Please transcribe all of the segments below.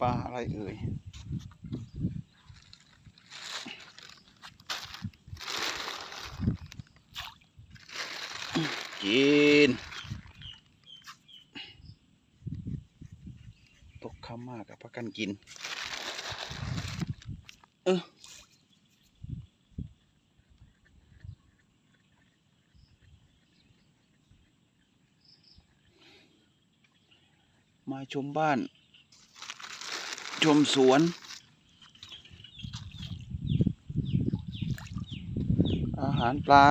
ปลาอะไรเอ่ยกินตกข้ามมากกับพักกันกิน เออมาชมบ้าน ชมสวน อาหารปลา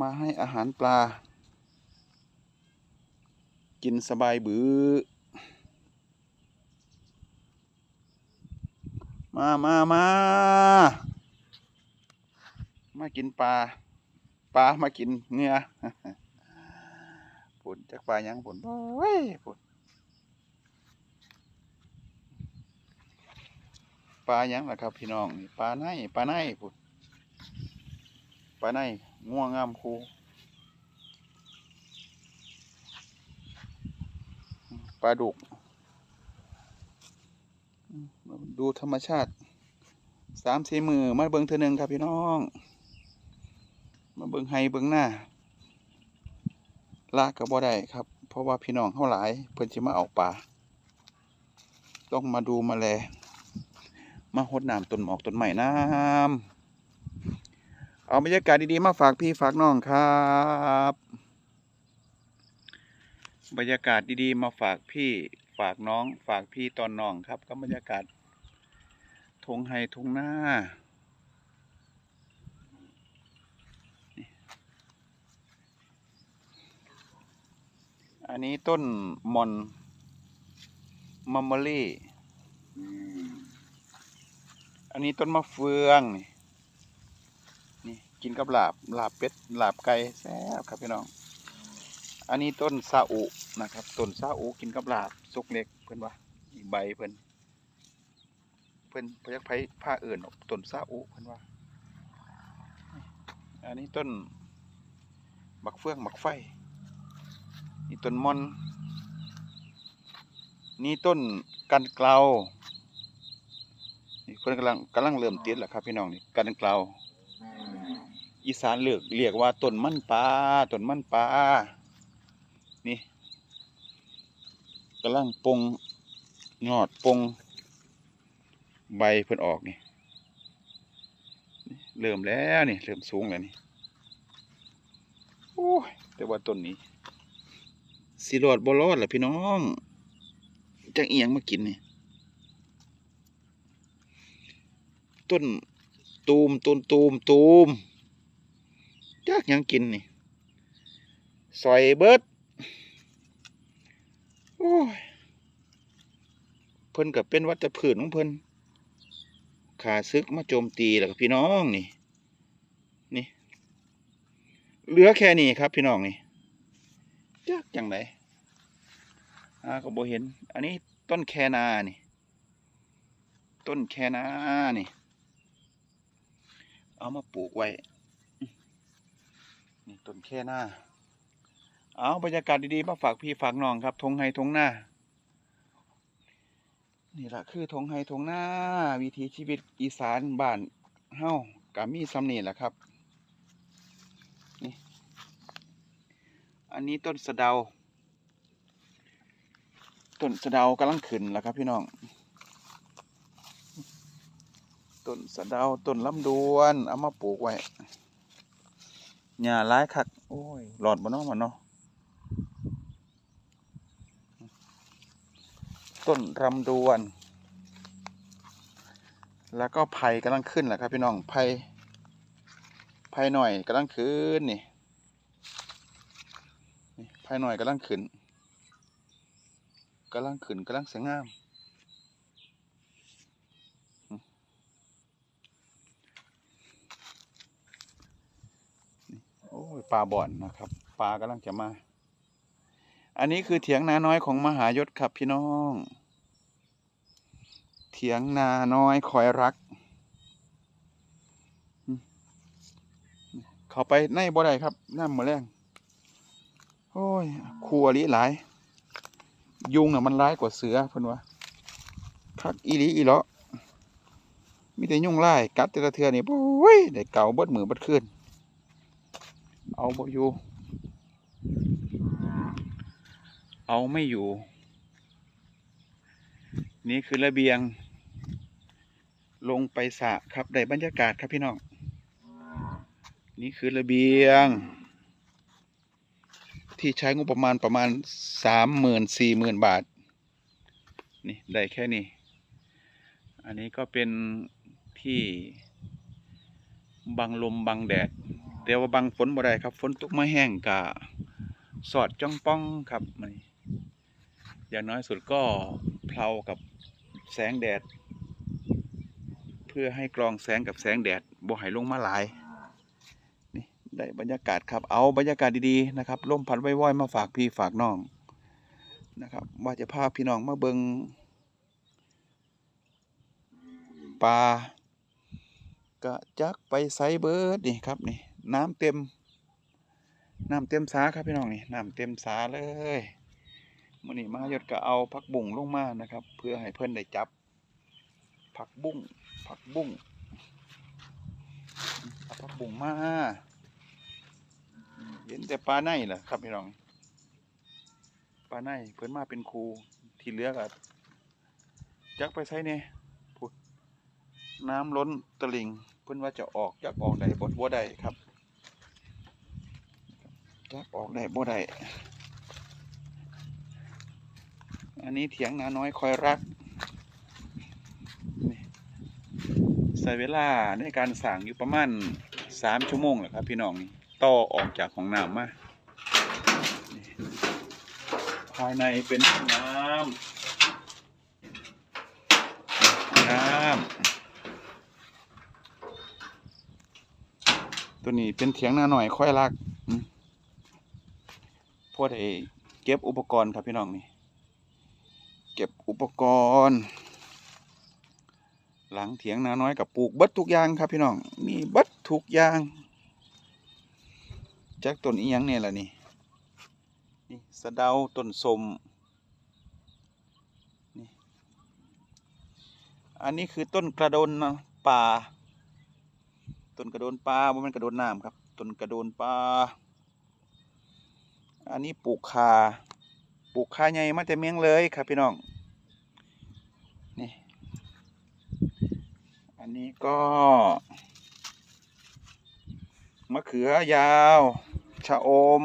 มาให้อาหารปลา กินสบายบือมามามามากินปลา ปลามากินเนื้อผุนจากปลายังผุนเว้ยผุน ปลายังล่ะครับ พี่น้องปลาไนปลาไนผุนปลาไนง่วงงามคูปลาดุก ดูธรรมชาติสามสี่มือมาเบิ่งเธอหนึ่งครับพี่น้อง มาเบิ่งไฮเบิ่งหน้าลากกับบ่ได้ครับ เพราะว่าพี่น้องเขาหลาย เพิ่นสิมาเอาปลาต้องมาดูมาแล มาหดน้ำต้นหมอกต้นใหม่น้ำเอาบรรยากาศดีๆมาฝากพี่ฝากน้องครับ บรรยากาศดีๆ มาฝากพี่ฝากน้อง ฝากพี่ตอนน้องครับ ก็บรรยากาศทงไฮทงหน้าอันนี้ต้นมอนมัมเมอรี่ อันนี้ต้นมะเฟืองนี่นี่กินกับลาบลาบเป็ดลาบไก่แซ่บครับพี่น้อง อันนี้ต้นซาอุนะครับต้นซาอุกินกับลาบสุกเล็กเพื่อนว่าอีกใบเพื่อนเพื่อนพยักไผ่ผ้าเอื่นต้นซาอุเพื่อนว่า อันนี้ต้นบักเฟืองบักไฟนี่ต้นมอน นี่ต้นกันเกลา นี่เพื่อนกำลังกำลังเริ่มติดแหละครับ พี่น้องนี่กันเกลาอีสานเลือกเรียกว่าต้นมันปลาต้นมันปลานี่กำลังปงยอดปงใบเพิ่นออกนี่เริ่มแล้วนี่เริ่มสูงแล้วนี่โอ้ยแต่ว่าต้นนี้สิรอดบ่รอดล่ะพี่น้องจังเอียงมากินนี่ ต้นตูมต้นตูมตูมจักยังกินนี่ซอยเบิดโอ้ยเพิ่นกับเป็นวัฏพืชของเพิ่นขาซึกมาโจมตีแล้วกับพี่น้องนี่นี่เหลือแค่นี้ครับ พี่น้องนี่จักจังไดอ่าก็บ่เห็น อันนี้ต้นแคนานี่ ต้นแคนานี่ เอามาปลูกไว้ นี่ต้นแค่นาเอาบรรยากาศดีๆ มาฝากพี่ฝากน้องครับทงไฮทงหน้า นี่แหละคือทงไฮทงหน้า วิถีชีวิตอีสานบ้านเฮ้ากามีซ้ำนี่แหละครับ นี่ อันนี้ต้นสะเดา ต้นสะเดากำลังขึ้นแล้วครับพี่น้อง ต้นสะเดาต้นลำดวน เอามาปลูกไว้หญ้าร้ายคัก โอ้ย หลอดบ่เนาะมันเนาะต้นรำดวน แล้วก็ไผ่กำลังขึ้นแหละครับพี่น้องไผ่ไผ่หน่อยกำลังขึ้นนี่ไผ่หน่อยกำลังขึ้นกำลังขึ้นกำลังสวยงามนี่โอ้ย ปลาบ่อนนะครับ ปลากำลังจะมา อันนี้คือเถียงนาน้อยของมหายศครับพี่น้อง เถียงนาน้อยคอยรัก เขาไปในบ่ได้ครับน้ำมือแรงโอ้ยครัวลิหลาย ยุงน่ะมันร้ายกว่าเสือเพิ่นว่าคักอีลีอีเลาะมีแต่ยุงลายกัดแต่ละเทือนี่โอ้ยได้เก่าเบิดมือเบิดคืน เอาบ่อยู่ เอาไม่อยู่ นี่คือระเบียง ลงไปสะครับได้บรรยากาศครับพี่น้อง นี่คือระเบียง ที่ใช้งบประมาณประมาณสามหมื่นสี่หมื่นบาท นี่ได้แค่นี้ อันนี้ก็เป็นที่บังลมบังแดด แต่ว่าบังฝนบ่ได้ครับ ฝนตกมาแห้งกะสอดจ้องป้องครับมันอย่างน้อยสุดก็เพลากับแสงแดด เพื่อให้กรองแสงกับแสงแดดบ่ให้ลงมาหลายนี่ได้บรรยากาศครับเอาบรรยากาศดีๆนะครับลมพัดไว้ๆมาฝากพี่ฝากน้องนะครับว่าจะพาพี่น้องมาเบิงปลากะจักไปไซเบิร์ดนี่ครับนี่ น้ำเต็ม น้ำเต็มสาครับพี่น้องนี่น้ำเต็มสาเลยมื่อนี้มายศก็เอาผักบุ้งลงมานะครับ เพื่อให้เพื่อนได้จับ ผักบุ้งผักบุ้งเอาผักบุ้งมาเห็นแต่ปลาในแหละครับพี่น้องปลาในเพื่อนมาเป็นครูที่เหลือก็จักไปใช้เนี่ยน้ำล้นตลิงเพื่อนว่าจะออกจักออกได้บดบ่ได้ครับ จักออกได้บ่ได้อันนี้เถียงนาน้อยคอยรักใส่เวลาในการสั่งอยู่ประมาณสามชั่วโมงแหละครับ พี่น้องนี่ต่อออกจากของน้ำมาภายในเป็นน้ำน้ำตัวนี้เป็นเถียงนาหน่อยค่อยรัก อืมพวกไอ้เก็บอุปกรณ์ครับพี่น้องนี่ เก็บอุปกรณ์ หลังเถียงนาน้อยกับปลูกเบัดทุกอย่างครับพี่น้อง มีเบัดทุกอย่างจากต้นอีหยังเนี่ยล่ะนี่ นี่สะเดาต้นสมนี่ อันนี้คือต้นกระโดนป่า ต้นกระโดนป่าบ่แมันกระโดนน้ำครับ ต้นกระโดนป่า อันนี้ปลูกคาปลูกคาใหญ่มาแต่เมียงเลยครับพี่น้อง นี่ อันนี้ก็มะเขือยาว ชะอม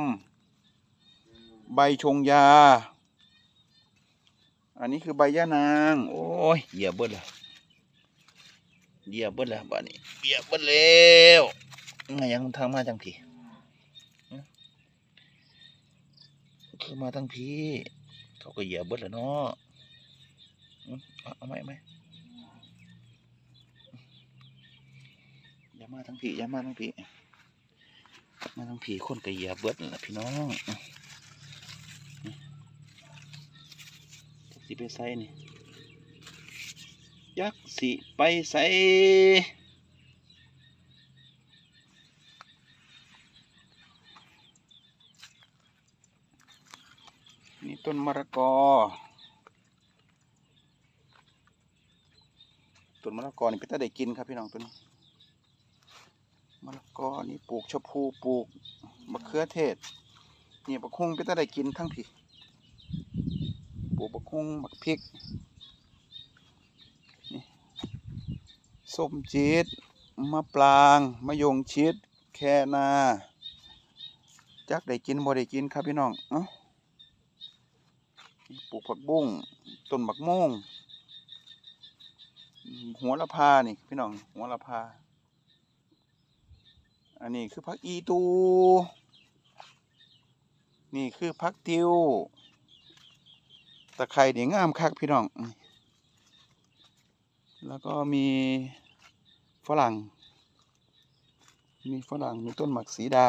ใบชงยา อันนี้คือใบยะนาง โอ้ยเหยียบเบิดแล้วเหยียบเบิดแล้วบ้านี้เหยียบเบิดแล้วไงยังทางมาจังทีหึ คือมาทั้งพี่ เขาก็เหยียบเบิดแล้วเนาะอืมเอาไหมไหมอย่ามาทั้งพี่อย่ามาทั้งพี่มาทั้งพี่คนก็เหยียบเบิดแหละพี่น้องอืมนี่จักสิไปใส่นี่ยักสิไปใส่นี่ ต้นมะละกอ ต้นมะละกอนี่เป็นตาได้กินครับพี่น้องต้นนี้มะละกอนี่ปลูกชะพูปลูกมะเขือเทศนี่บักฮุ่งเป็นตาได้กินทั้งพี่ปลูกบักฮุ่งบักพริกนี่ส้มจีดมะปรางมะยงชิดแคนาจักได้กินบ่ได้กินครับพี่น้องเอ้า ปลูกผักบุ้งต้นบักม่วงหัวละพานี่พี่น้องหัวละพา อันนี้คือพักอีตู นี่คือพักติวตะไคร่เนี่ยงามคักพี่น้อง แล้วก็มีฝรั่ง มีฝรั่งมีต้นหมักสีดา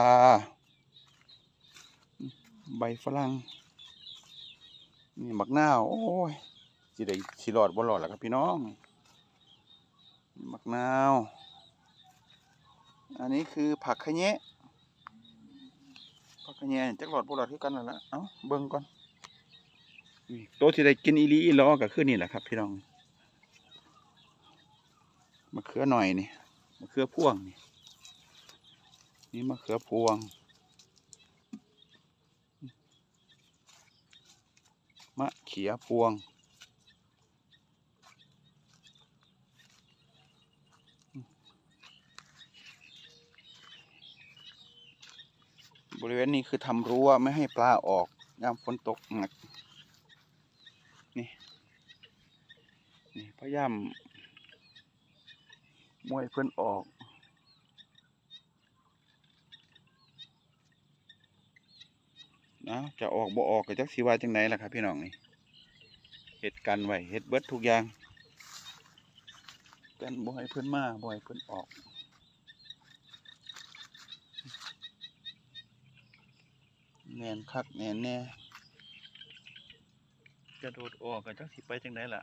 ใบฝรั่ง นี่มักนาวโอ้ยสิได้สิรอดบ่รอดล่ะครับพี่น้องมะนาว อันนี้คือผักขะแยะผักขะแยะจักหลอดบ่หลอดคือกันนั่นแหละเอ้าเบิ่งก่อนโตที่ได้กินอีลีอีลอก็คือนี่แหละครับ พี่น้องมะเขือหน่อยนี่มะเขือพวงนี่นี่มะเขือพวง มะเขียพวง บริเวณนี้คือทำรั้วไม่ให้ปลาออกยามฝนตกหนักนี่นี่พยายามมวยเพื่อนออก นะจะออกบ่ออกก็จักสีว่าจังไหนล่ะครับพี่น้องนี่เห็ดกันไว้เห็ดเบิดทุกอย่างกันบ่อยเพื่อนมาบ่อยเพื่อนออกแน่นคักแน่นแน่กระโดดออกก็จักสีไปจังไหนล่ะ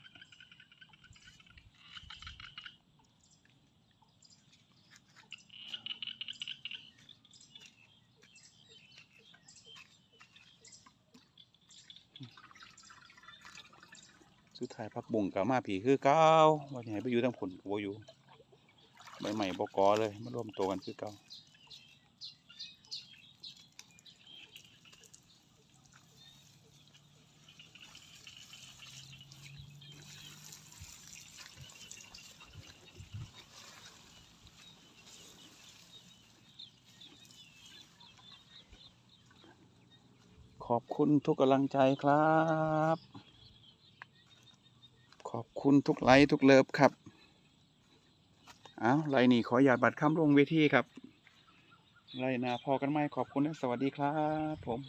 สุดท้ายพักบุ่งกับมาผีคือเก้าว่าจะให้ไปอยู่ทั้งผลก็บ่อยู่ใบใหม่บกอเลยมาร่วมตัวกันคือเก้าขอบคุณทุกกำลังใจครับ คุณทุกไลค์ทุกเลิฟครับ เอาไลน์นี่ขออย่าบัตรคำลงเวทีครับไลน์นาพอกันไหมขอบคุณและสวัสดีครับผม